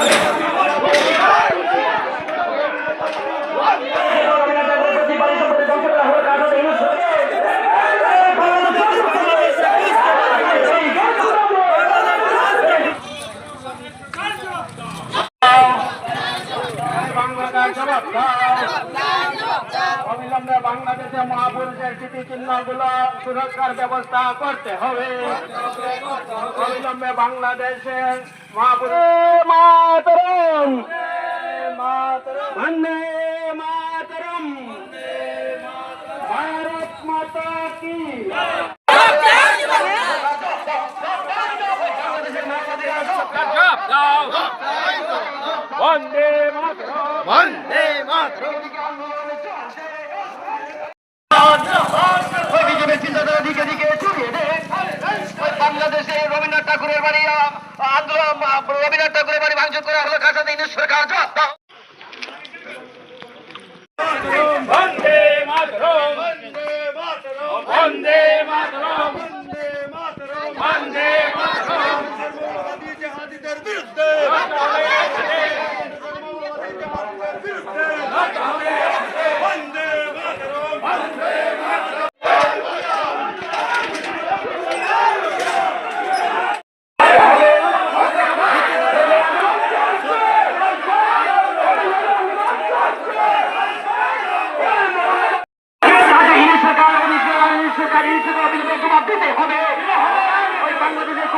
Thank you. অবিলম্বে বাংলাদেশে মহাপুরুষের স্মৃতিচিহ্নগুলো সুরক্ষার ব্যবস্থা করতে হবে। অবিলম্বে বাংলাদেশের মহাপুরুষ মাতরম। বন্দে মাতরম। ভারত মাতা কি? বন্দে মাতরম। বন্দে মাতরম ওই বিজেপির চিন্তাধারা দিকে দিকে ছড়িয়ে দে ওই বাংলাদেশে রবীন্দ্রনাথ ঠাকুরের বাড়ি আন্দোলন রবীন্দ্রনাথ ঠাকুরের বাড়ি ভাঙচুর করা হলো কাছে ইংলিশ সরকার জবাব দাও। বন্দে মাতরম। বন্দে মাতরম। বন্দে মাতরম। বন্দে মাতরম। জিহাদিদের বিরুদ্ধে বাংলাদেশের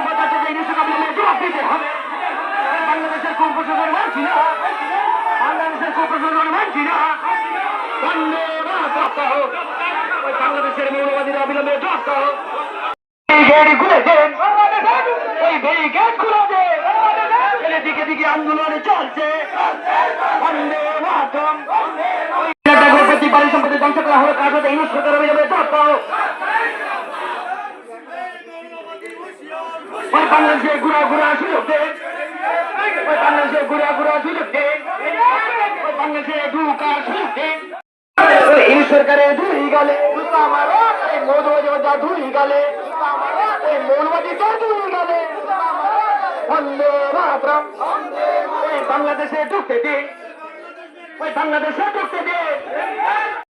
হবে। বাংলাদেশের কুপ্রশাসন মানছি না। বাংলাদেশের কুপ্রশাসন মানছি না। বাংলাদেশের মৌলবাদীরা অবিলম্বে ওই ব্যারিকেড খুলে দেন দিকে আন্দোলন চলছে। বন্দে মাতরম। বাড়ি সম্পত্তি ধ্বংস করা হলো। কার সাথে ইউজ করতে হবে জবাব দাও। ওই বাংলাদেশে ঘুরা ঘুরা সুযোগ দেন ওই বাংলাদেশে ঘুরা ঘুরা সুযোগ দেন ওই বাংলাদেশে ঢুকার সুযোগ দেন এই সরকারে ধুই গেলে এই ধুই গেলে এই মৌলবাদী তো ধুই গেলে বন্দে মাতরম। ওই বাংলাদেশে ঢুকতে দিন ওই বাংলাদেশে ঢুকতে দিন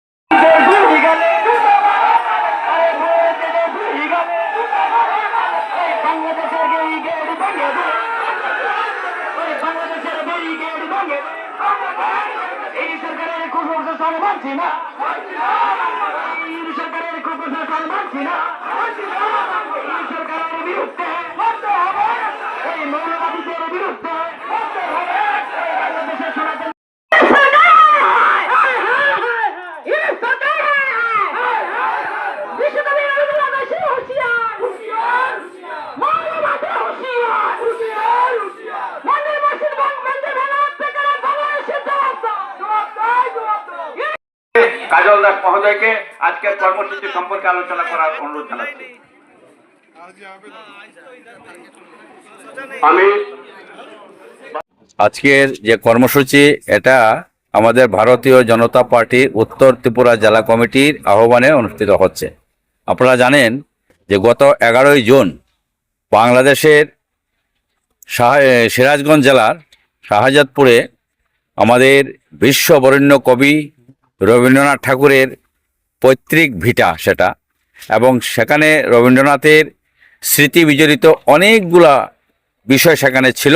বিরুদ্ধে বাংলাদেশের সনাতন কাজল দাস মহোদয়কে আজকের কর্মসূচি সম্পর্কে আলোচনা করার অনুরোধ জানাচ্ছি। আমি আজকের যে কর্মসূচি, এটা আমাদের ভারতীয় জনতা পার্টি উত্তর ত্রিপুরা জেলা কমিটির আহ্বানে অনুষ্ঠিত হচ্ছে। আপনারা জানেন যে গত এগারোই জুন বাংলাদেশের সিরাজগঞ্জ জেলার শাহজাদপুরে আমাদের বিশ্ববরেণ্য কবি রবীন্দ্রনাথ ঠাকুরের পৈতৃক ভিটা সেটা, এবং সেখানে রবীন্দ্রনাথের স্মৃতি বিজড়িত অনেকগুলা বিষয় সেখানে ছিল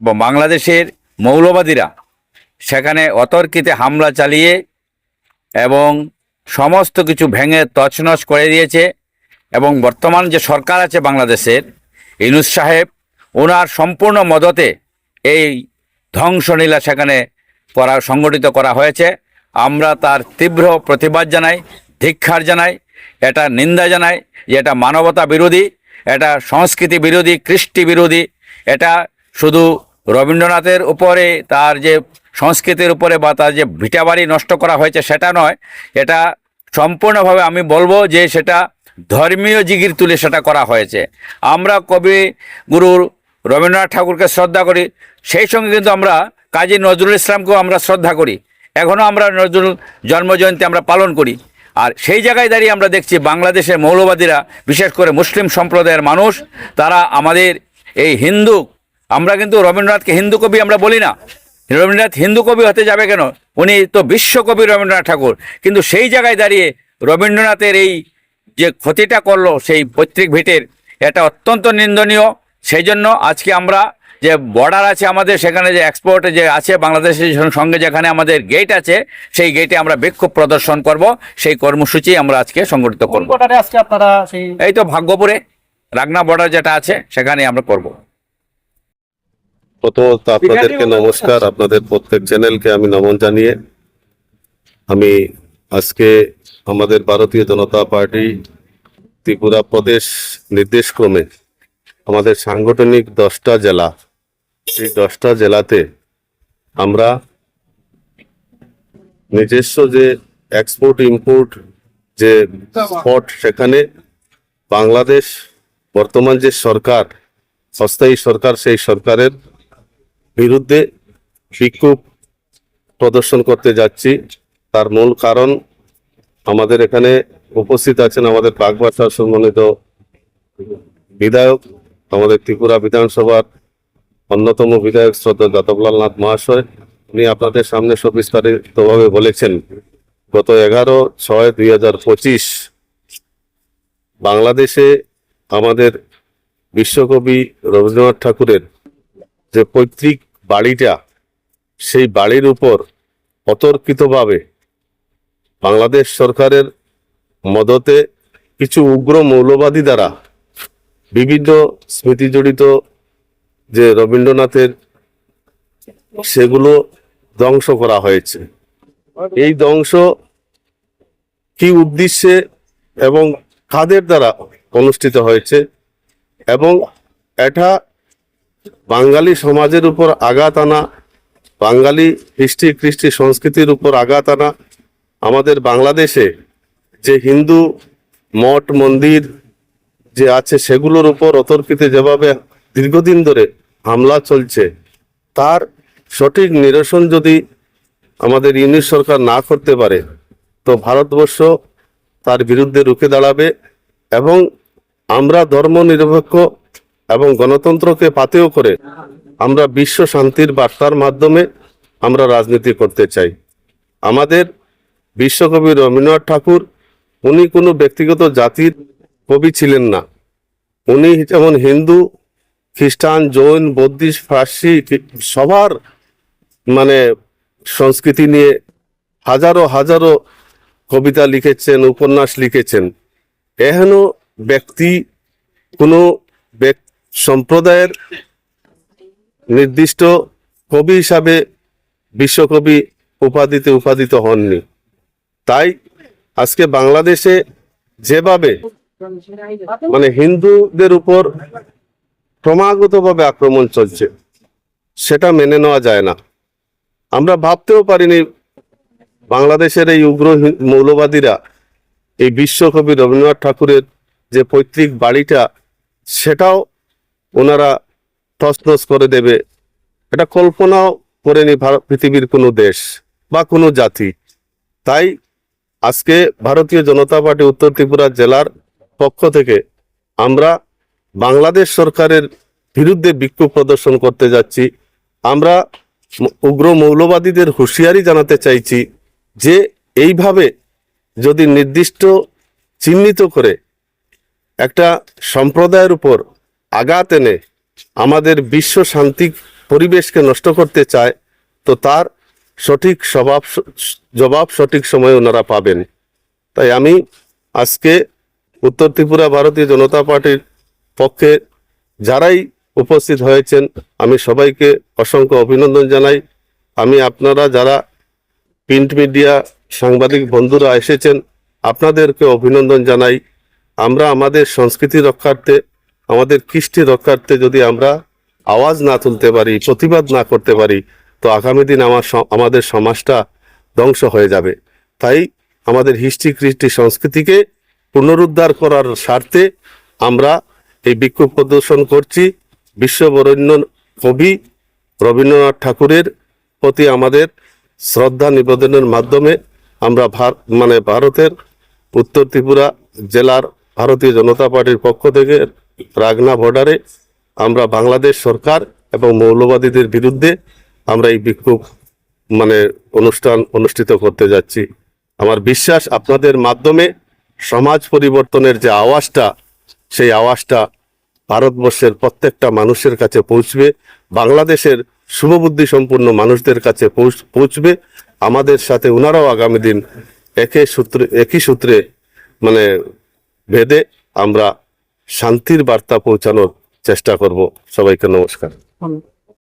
এবং বাংলাদেশের মৌলবাদীরা সেখানে অতর্কিতে হামলা চালিয়ে এবং সমস্ত কিছু ভেঙে তছনছ করে দিয়েছে এবং বর্তমান যে সরকার আছে বাংলাদেশের ইনুস সাহেব ওনার সম্পূর্ণ মদতে এই ধ্বংসলীলা সেখানে করা, সংগঠিত করা হয়েছে। আমরা তার তীব্র প্রতিবাদ জানাই, ধিক্ষার জানাই, এটা নিন্দা জানাই যে এটা মানবতা বিরোধী, এটা সংস্কৃতি বিরোধী, কৃষ্টি বিরোধী এটা শুধু রবীন্দ্রনাথের উপরে, তার যে সংস্কৃতির উপরে বা তার যে ভিটাবাড়ি নষ্ট করা হয়েছে সেটা নয়, এটা সম্পূর্ণভাবে আমি বলব যে সেটা ধর্মীয় জিগির তুলে সেটা করা হয়েছে। আমরা কবি গুরু রবীন্দ্রনাথ ঠাকুরকে শ্রদ্ধা করি, সেই সঙ্গে কিন্তু আমরা কাজী নজরুল ইসলামকেও আমরা শ্রদ্ধা করি। এখনও আমরা নজরুল জন্মজয়ন্তী আমরা পালন করি। আর সেই জায়গায় দাঁড়িয়ে আমরা দেখছি বাংলাদেশের মৌলবাদীরা, বিশেষ করে মুসলিম সম্প্রদায়ের মানুষ, তারা আমাদের এই হিন্দু আমরা কিন্তু রবীন্দ্রনাথকে হিন্দু কবি আমরা বলি না। রবীন্দ্রনাথ হিন্দু কবি হতে যাবে কেন? উনি তো বিশ্বকবি রবীন্দ্রনাথ ঠাকুর। কিন্তু সেই জায়গায় দাঁড়িয়ে রবীন্দ্রনাথের এই যে ক্ষতিটা করল সেই পৈতৃক ভিটের এটা অত্যন্ত নিন্দনীয়। সেই জন্য আজকে আমরা যে বর্ডার আছে আমাদের সেখানে যে এক্সপোর্ট যে আছে বাংলাদেশের সঙ্গে যেখানে আমাদের গেট আছে সেই গেটে আমরা বিক্ষোভ প্রদর্শন করব। সেই কর্মসূচি আমরা আজকে সংগঠিত করব। এই তো ভাগ্যপুরে। রাগনা বর্ডার যেটা আছে সেখানে আমরা করব। প্রথমত আপনাদেরকে নমস্কার আপনাদের প্রত্যেক চ্যানেলকে আমি নমন জানিয়ে আমি আজকে আমাদের ভারতীয় জনতা পার্টি ত্রিপুরা প্রদেশ নির্দেশক্রমে আমাদের সাংগঠনিক দশটা জেলা সেই দশটা জেলাতে আমরা নিজস্ব যে এক্সপোর্ট ইম্পোর্ট যে স্পট সেখানে বাংলাদেশ বর্তমান যে সরকার অস্থায়ী সরকার, সেই সরকারের বিরুদ্ধে বিক্ষোভ প্রদর্শন করতে যাচ্ছি। তার মূল কারণ আমাদের এখানে উপস্থিত আছেন আমাদের বাগবাসার সম্মানিত বিধায়ক, আমাদের ত্রিপুরা বিধানসভার অন্যতম বিধায়ক শ্রদ্ধা যাদবলাল নাথ মহাশয়। উনি আপনাদের সামনে সব বিস্তারিতভাবে বলেছেন, গত এগারো ছয় দুই বাংলাদেশে আমাদের বিশ্বকবি রবীন্দ্রনাথ ঠাকুরের যে পৈতৃক বাড়িটা, সেই বাড়ির উপর অতর্কিতভাবে বাংলাদেশ সরকারের মদতে কিছু উগ্র মৌলবাদী দ্বারা বিভিন্ন স্মৃতিজড়িত যে রবীন্দ্রনাথের সেগুলো ধ্বংস করা হয়েছে। এই ধ্বংস কি উদ্দেশ্যে এবং কাদের দ্বারা অনুষ্ঠিত হয়েছে এবং এটা বাঙালি সমাজের উপর আঘাত আনা, বাঙালি কৃষ্টি কৃষ্টি সংস্কৃতির উপর আঘাত আনা, আমাদের বাংলাদেশে যে হিন্দু মঠ, মন্দির যে আছে সেগুলোর উপর অতর্কিতে যেভাবে দীর্ঘদিন ধরে হামলা চলছে, তার সঠিক নিরসন যদি আমাদের ইউনিট সরকার না করতে পারে, তো ভারতবর্ষ তার বিরুদ্ধে রুখে দাঁড়াবে এবং আমরা ধর্ম নিরপেক্ষ এবং গণতন্ত্রকে পাতেও করে আমরা বিশ্ব শান্তির বার্তার মাধ্যমে আমরা রাজনীতি করতে চাই। আমাদের বিশ্বকবি রবীন্দ্রনাথ ঠাকুর, উনি কোনো ব্যক্তিগত জাতির কবি ছিলেন না। উনি যেমন হিন্দু, খ্রিস্টান, জৈন, বৌদ্ধিস্ট, ফার্সি সবার মানে সংস্কৃতি নিয়ে হাজারো হাজারো কবিতা লিখেছেন, উপন্যাস লিখেছেন। এহেন ব্যক্তি, কোনো সম্প্রদায়ের নির্দিষ্ট কবি হিসাবে বিশ্বকবি উপাধিতে উপাদিত হননি। তাই আজকে বাংলাদেশে যেভাবে মানে হিন্দুদের উপর ক্রমাগতভাবে আক্রমণ চলছে, সেটা মেনে নেওয়া যায় না। আমরা ভাবতেও পারিনি বাংলাদেশের এই উগ্র মৌলবাদীরা এই বিশ্বকবি রবীন্দ্রনাথ ঠাকুরের যে পৈতৃক বাড়িটা, সেটাও ওনারা তছনছ করে দেবে। এটা কল্পনাও করেনি ভারত পৃথিবীর কোনো দেশ বা কোনো জাতি। তাই আজকে ভারতীয় জনতা পার্টি উত্তর ত্রিপুরা জেলার পক্ষ থেকে আমরা বাংলাদেশ সরকারের বিরুদ্ধে বিক্ষোভ প্রদর্শন করতে যাচ্ছি। আমরা উগ্র মৌলবাদীদের হুঁশিয়ারি জানাতে চাইছি যে, এইভাবে যদি নির্দিষ্ট চিহ্নিত করে একটা সম্প্রদায়ের উপর আঘাত এনে আমাদের বিশ্ব শান্তি পরিবেশকে নষ্ট করতে চায়, তো তার সঠিক স্বভাব, জবাব সঠিক সময়ে ওনারা পাবেন। তাই আমি আজকে উত্তর ত্রিপুরা ভারতীয় জনতা পার্টির পক্ষে যারাই উপস্থিত হয়েছেন, আমি সবাইকে অসংখ্য অভিনন্দন জানাই। আমি আপনারা যারা প্রিন্ট মিডিয়া সাংবাদিক বন্ধুরা এসেছেন, আপনাদেরকে অভিনন্দন জানাই। আমরা আমাদের সংস্কৃতি রক্ষার্থে, আমাদের কৃষ্টি রক্ষার্থে যদি আমরা আওয়াজ না তুলতে পারি, প্রতিবাদ না করতে পারি, তো আগামী দিন আমার আমাদের সমাজটা ধ্বংস হয়ে যাবে। তাই আমাদের হিস্ট্রি কৃষ্টি সংস্কৃতিকে পুনরুদ্ধার করার স্বার্থে আমরা এই বিক্ষোভ প্রদর্শন করছি। বিশ্ববরণ্য কবি রবীন্দ্রনাথ ঠাকুরের প্রতি আমাদের শ্রদ্ধা নিবেদনের মাধ্যমে আমরা ভার মানে ভারতের উত্তর ত্রিপুরা জেলার ভারতীয় জনতা পার্টির পক্ষ থেকে রাগনা বর্ডারে আমরা বাংলাদেশ সরকার এবং মৌলবাদীদের বিরুদ্ধে আমরা এই বিক্ষোভ মানে অনুষ্ঠান অনুষ্ঠিত করতে যাচ্ছি। আমার বিশ্বাস আপনাদের মাধ্যমে সমাজ পরিবর্তনের যে আওয়াজটা, সেই আওয়াজটা ভারতবর্ষের প্রত্যেকটা মানুষের কাছে পৌঁছবে, বাংলাদেশের শুভবুদ্ধি সম্পূর্ণ মানুষদের কাছে পৌঁছ- পৌঁছবে। আমাদের সাথে ওনারাও আগামী দিন একই সূত্রে একই সূত্রে মানে ভেদে আমরা শান্তির বার্তা পৌঁছানোর চেষ্টা করব। সবাইকে নমস্কার।